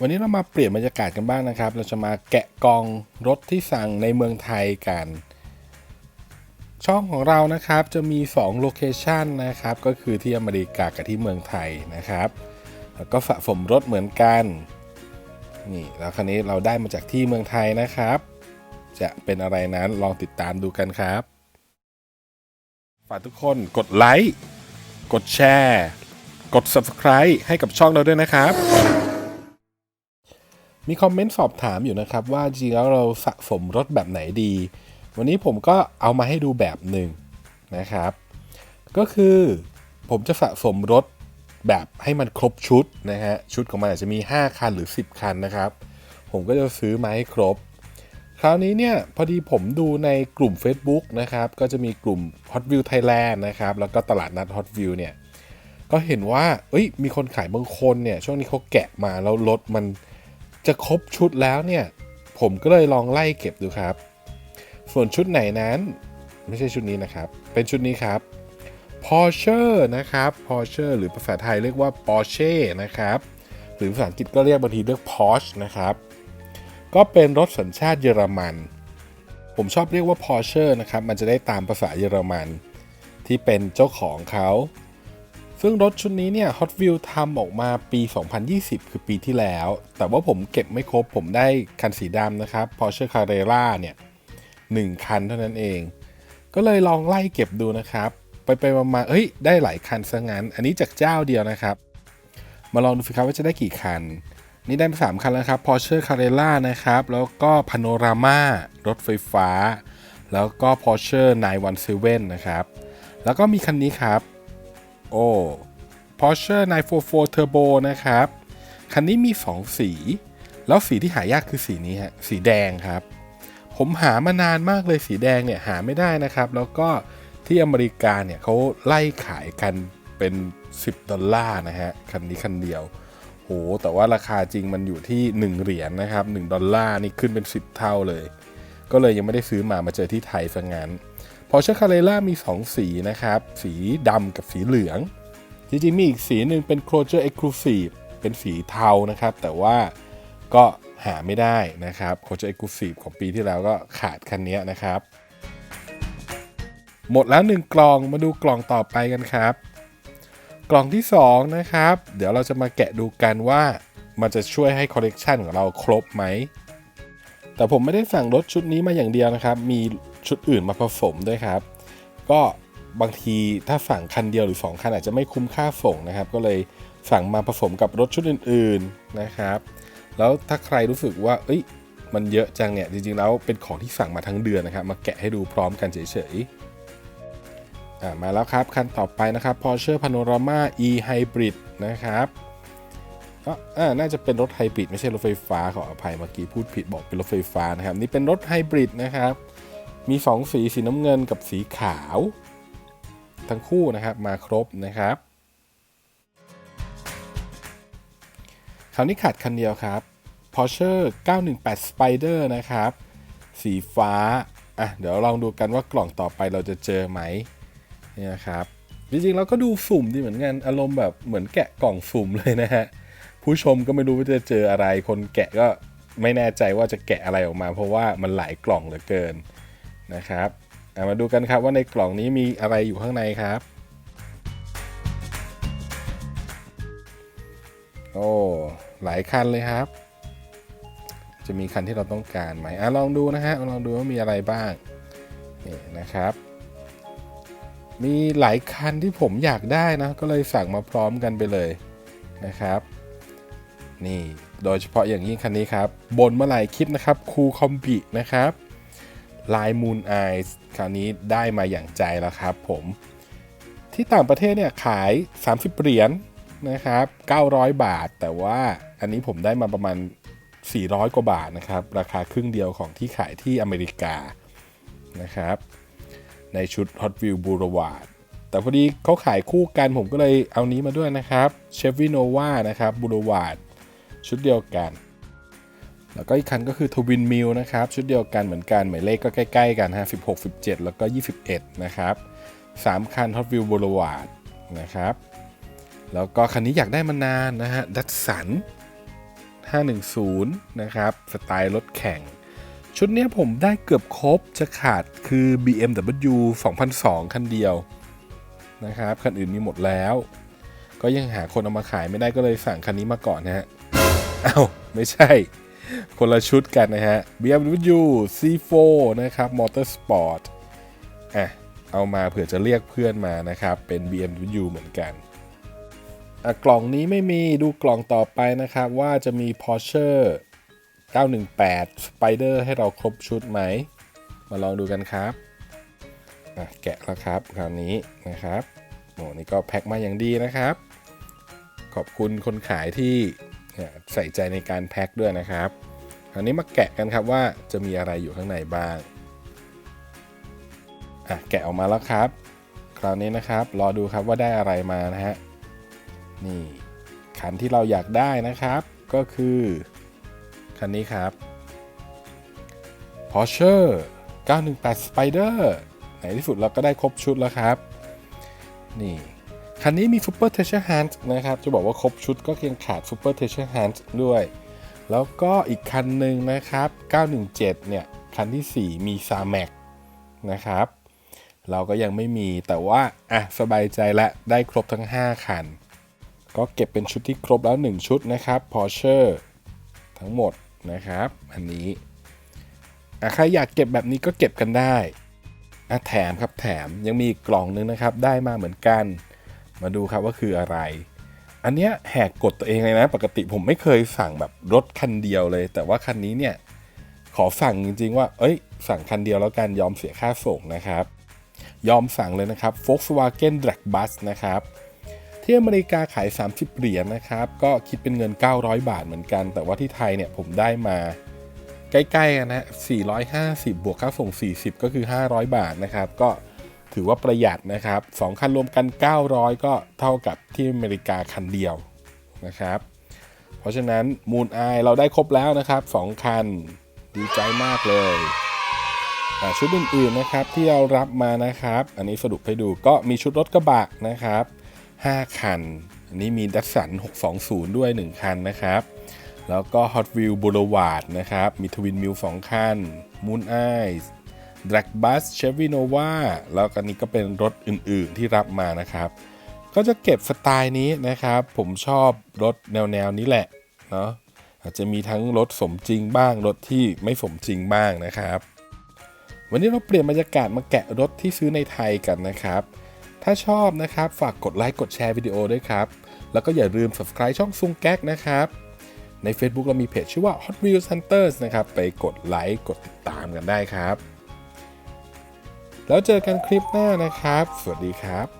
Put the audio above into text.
วันนี้เรามาเปลี่ยนบรรยากาศกันบ้างนะครับ เราจะมาแกะกองรถที่สั่งในเมืองไทยกัน ช่องของเรานะครับจะมี2โลเคชันนะครับ ก็คือที่อเมริกากับที่เมืองไทยนะครับ แล้วก็สะสมรถเหมือนกัน นี่แล้วคราวนี้เราได้มาจากที่เมืองไทยนะครับ จะเป็นอะไรนั้นลองติดตามดูกันครับ ฝากทุกคนกดไลค์ กดแชร์ กด Subscribe ให้กับช่องเราด้วยนะครับ มีคอมเมนต์สอบถามอยู่นะครับ ว่าจริงแล้วเราสะสมรถแบบไหนดี วันนี้ผมก็เอามาให้ดูแบบหนึ่งนะครับ ก็คือผมจะสะสมรถแบบให้มันครบชุดนะฮะชุดของมันอาจจะมี 5 คันหรือ 10 คันนะครับ ผมก็จะซื้อมาให้ครบ คราวนี้เนี่ยพอดีผมดูในกลุ่ม Facebook นะครับก็จะมีกลุ่ม Hot View Thailand นะครับแล้วก็ตลาดนัด Hot View เนี่ยก็เห็นว่าเอ้ยมีคนขายบางคนเนี่ยช่วงนี้เขาแกะมาแล้วรถมัน จะครบชุดแล้วเนี่ย ผมก็เลยลองไล่เก็บดูครับ ส่วนชุดไหนนั้นไม่ใช่ชุดนี้นะครับ เป็นชุดนี้ครับ Porsche นะครับ Porsche หรือภาษาไทยเรียกว่า Porsche นะครับ หรือภาษาอังกฤษก็เรียกบางทีเรียก Porsche นะครับ ก็เป็นรถสัญชาติเยอรมัน ผมชอบเรียกว่า Porsche นะครับ มันจะได้ตามภาษาเยอรมันที่เป็นเจ้าของเขา ซึ่งรถชุดนี้เนี่ย Hot Wheels ทำออกมาปี 2020 คือปีที่แล้ว แต่ว่าผมเก็บไม่ครบ ผมได้คันสีดำนะครับ Porsche Carrera เนี่ย1คันเท่านั้นเอง ก็เลยลองไล่เก็บดูนะครับ ไปไปมาๆเฮ้ย ได้หลายคันซะงั้น อันนี้จากเจ้าเดียวนะครับ มาลองดูสิครับว่าจะได้กี่คัน นี่ได้มาสามคันแล้วครับ Porsche Carrera นะครับ แล้วก็ Panorama รถไฟฟ้า แล้วก็ Porsche 917 นะครับ แล้วก็มีคันนี้ครับ โอ้ Porsche 944 Turbo นะครับ คันนี้มี 2 สี แล้วสีที่หายากคือสีนี้ฮะ สีแดงครับ ผมหามานานมากเลยสีแดงเนี่ยหาไม่ได้นะครับ แล้วก็ที่อเมริกาเนี่ยเขาไล่ขายกันเป็น 10 ดอลลาร์นะฮะ คันนี้คันเดียวโหแต่ว่าราคาจริงมันอยู่ที่ 1 เหรียญนะครับ 1 ดอลลาร์นี่ขึ้นเป็น 10 เท่าเลย ก็เลยยังไม่ได้ซื้อมามาเจอที่ไทยซะงั้น Porsche Carrera มี 2 สีนะครับ สีดำกับสีเหลือง จริงๆ มีอีกสีหนึ่งเป็น Closure Exclusive เป็นสีเทานะครับ แต่ว่าก็หาไม่ได้นะครับ Closure Exclusive ของปีที่แล้วก็ขาดคันนี้นะครับ หมดแล้ว 1 กล่องมาดูกล่องต่อไปกันครับ กล่องที่ 2 นะครับ เดี๋ยวเราจะมาแกะดูกันว่ามันจะช่วยให้คอลเลกชันของเราครบไหมแต่ผมไม่ได้สั่งรถชุดนี้มาอย่างเดียวนะครับ มี ชุดอื่นมาผสมด้วยครับ ก็บางทีถ้าสั่งคันเดียวหรือ 2 คันอาจจะไม่คุ้มค่าส่งนะครับ ก็เลยสั่งมาผสมกับรถชุดอื่น ๆนะครับ แล้วถ้าใครรู้สึกว่า เอ้ย มันเยอะจังเนี่ย จริงๆ แล้วเป็นของที่สั่งมาทั้งเดือนนะครับ มาแกะให้ดูพร้อมกันเฉยๆอ่ามาแล้วครับ คันต่อไปนะครับ Porsche Panorama E Hybrid นะครับก็อ่าน่าจะเป็นรถไฮบริดไม่ใช่รถไฟฟ้าขออภัยเมื่อกี้พูดผิดบอกเป็นรถไฟฟ้านะครับ นี่เป็นรถไฮบริดนะครับ มี 2 สีสีน้ำเงินกับสีขาว ทั้งคู่นะครับมาครบนะครับ คราวนี้ขาดคันเดียวครับ Porsche 918 Spider นะครับ สีฟ้าอะเดี๋ยวลองดูกันว่ากล่องต่อไปเราจะเจอไหมเนี่ยนะครับจริงๆเราก็ดูสุ่มดีเหมือนกันอารมณ์แบบเหมือนแกะกล่องสุ่มเลยนะฮะผู้ชมก็ไม่รู้ว่าจะเจออะไร คนแกะก็ไม่แน่ใจว่าจะแกะอะไรออกมา เพราะว่ามันหลายกล่องเหลือเกิน นะครับมาดูกันครับว่าในกล่องนี้มีอะไรอยู่ข้างในครับ โอ้ หลายคันเลยครับ จะมีคันที่เราต้องการไหมอะลองดูนะฮะลองดูว่ามีอะไรบ้างนี่นะครับ มีหลายคันที่ผมอยากได้นะ ก็เลยสั่งมาพร้อมกันไปเลยนะครับ นี่โดยเฉพาะอย่างยิ่งคันนี้ครับ บนเมื่อไหร่คลิปนะครับ คูคอมบินะครับ ลายมูนไอส์คราวนี้ได้มาอย่างใจแล้วครับผมที่ต่างประเทศเนี่ยขาย 30 เหรียญนะครับ 900 บาท แต่ว่าอันนี้ผมได้มาประมาณ 400 กว่าบาทนะครับ ราคาครึ่งเดียวของที่ขายที่อเมริกานะครับ ในชุด Hot Wheel Boulevard แต่พอดีเขาขายคู่กันผมก็เลยเอานี้มาด้วยนะครับ Chevy Nova นะครับ Boulevard ชุดเดียวกัน แล้วก็อีกคันก็คือ Twin Mill นะครับ ชุดเดียวกันเหมือนกัน หมายเลขก็ใกล้ ๆ กันฮะ16 17 แล้วก็ 21 นะครับ 3 คัน Hot Wheels Boulevard นะครับ แล้วก็คันนี้อยากได้มานานนะฮะดัตสัน510 นะครับ สไตล์รถแข่ง ชุดนี้ผมได้เกือบครบจะขาดคือ BMW 2002 คันเดียวนะครับ คันอื่นมีหมดแล้ว ก็ยังหาคนเอามาขายไม่ได้ก็เลยสั่งคันนี้มาก่อนนะฮะอ้าว ไม่ใช่ คนละชุดกันนะฮะ BMW C4 นะครับ Motorsport อะ เอามาเผื่อจะเรียกเพื่อนมานะครับ เป็น BMW เหมือนกันอะกล่องนี้ไม่มีดูกล่องต่อไปนะครับ ว่าจะมี Porsche 918 Spider ให้เราครบชุดไหม มาลองดูกันครับอะแกะแล้วครับคราวนี้นะครับโอ้นี่ก็แพ็คมาอย่างดีนะครับ ขอบคุณคนขายที่ ใส่ใจในการแพ็คด้วยนะครับคราวนี้มาแกะกันครับว่าจะมีอะไรอยู่ข้างในบ้างอะแกะออกมาแล้วครับ คราวนี้นะครับรอดูครับว่าได้อะไรมานะฮะนี่คันที่เราอยากได้นะครับ ก็คือคันนี้ครับ Porsche 918 Spider ในที่สุดเราก็ได้ครบชุดแล้วครับ นี่ คันนี้มี Super Treasure Hunt นะครับ จะบอกว่าครบชุดก็เพียงขาด Super Treasure Hunt ด้วย แล้วก็อีกคันหนึ่งนะครับ 917 เนี่ย คันที่ 4 มี s a m a c นะครับ เราก็ยังไม่มีแต่ว่า อะ สบายใจและได้ครบทั้ง 5 คัน ก็เก็บเป็นชุดที่ครบแล้ว 1 ชุดนะครับ Porsche ทั้งหมดนะครับ อันนี้อะใครอยากเก็บแบบนี้ก็เก็บกันได้อะแถมครับแถมยังมีกกล่องนึงนะครับ ได้มาเหมือนกัน มาดูครับว่าคืออะไร อันเนี้ยแหกกฎตัวเองเลยนะ ปกติผมไม่เคยสั่งแบบรถคันเดียวเลย แต่ว่าคันนี้เนี่ยขอสั่งจริง ๆ ว่า เอ้ย สั่งคันเดียวแล้วกันยอมเสียค่าส่งนะครับ ยอมสั่งเลยนะครับ Volkswagen Drag Bus นะครับที่อเมริกาขาย 30 เหรียญนะครับ ก็คิดเป็นเงิน 900 บาทเหมือนกัน แต่ว่าที่ไทยเนี่ยผมได้มาใกล้ๆกันนะ450 บวกค่าส่ง 40 ก็คือ 500 บาทนะครับ ก็ ถือว่าประหยัดนะครับ2คันรวมกัน 900 ก็เท่ากับที่อเมริกาคันเดียวนะครับ เพราะฉะนั้น Moon Eye เราได้ครบแล้วนะครับ 2 คันดีใจมากเลยชุดอื่นๆนะครับที่เรารับมานะครับ อันนี้สรุปให้ดูก็มีชุดรถกระบะนะครับ 5 คัน อันนี้มีดัสสัน 620 ด้วย 1 คันนะครับ แล้วก็ Hot Wheel Boulevard นะครับ มี Twin Mill 2คัน Moon Eyes Drag Bus Chevy Nova แล้วก็นี้ก็เป็นรถอื่นๆที่รับมานะครับ ก็จะเก็บสไตล์นี้นะครับ ผมชอบรถแนวๆนี้แหละเนาะอาจจะมีทั้งรถสมจริงบ้าง รถที่ไม่สมจริงบ้างนะครับ วันนี้เราเปลี่ยนบรรยากาศมาแกะรถที่ซื้อในไทยกันนะครับ ถ้าชอบนะครับฝากกดไลค์กดแชร์วิดีโอด้วยครับ แล้วก็อย่าลืม subscribe ช่องซุงแก๊กนะครับ ใน Facebook เรามีเพจชื่อว่า Hot Wheels Hunters นะครับ ไปกดไลค์กดติดตามกันได้ครับ แล้วเจอกันคลิปหน้านะครับ สวัสดีครับ